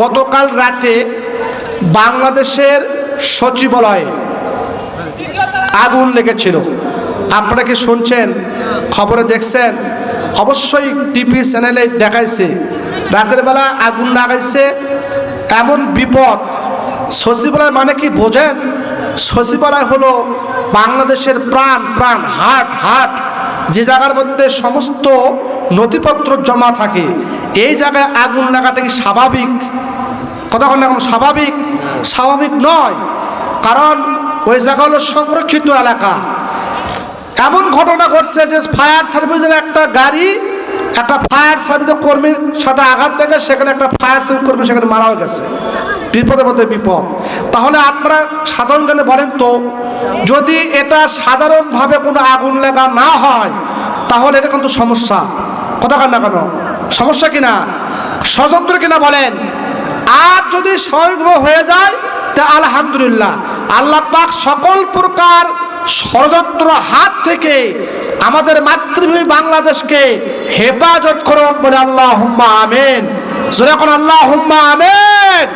গতকাল রাতে বাংলাদেশের সচিবালয়ে আগুন লেগেছিল। আপনারা কি শুনছেন? খবরে দেখছেন? অবশ্যই টিভি চ্যানেলে দেখাইছে। রাতের বেলা আগুন লাগাইছে, এমন বিপদ। সচিবালয় মানে কি বোঝেন? সচিবালয় হলো বাংলাদেশের প্রাণ প্রাণ, হাট হাট। যে জায়গার মধ্যে সমস্ত নথিপত্র জমা থাকে, এই জায়গায় আগুন লাগাটা কি স্বাভাবিক? কতক্ষণ এখন স্বাভাবিক? স্বাভাবিক নয়। কারণ ওই জায়গা হলো সংরক্ষিত এলাকা। এমন ঘটনা ঘটছে যে ফায়ার সার্ভিসের একটা গাড়ি একটা ফায়ার সার্ভিসের কর্মীর সাথে আঘাত দেখে সেখানে একটা ফায়ার সার্ভিস কর্মী সেখানে মারাও গেছে। বিপদের মধ্যে বিপদ। তাহলে আপনারা সাধারণ জ্ঞানে বলেন তো, যদি এটা সাধারণভাবে কোনো আগুন লাগা না হয়, তাহলে এটা কিন্তু সমস্যা। কথা কান না কেন? সমস্যা কিনা স্বতন্ত্র কিনা বলেন? আর যদি স্বাভাবিকভাবে হয়ে যায়, তা আলহামদুলিল্লাহ। আল্লাহ পাক সকল প্রকার ষড়যন্ত্র হাত থেকে আমাদের মাতৃভূমি বাংলাদেশকে হেফাজত করুন বলে আল্লাহ আমেন। যেরকম আল্লাহ আমেন।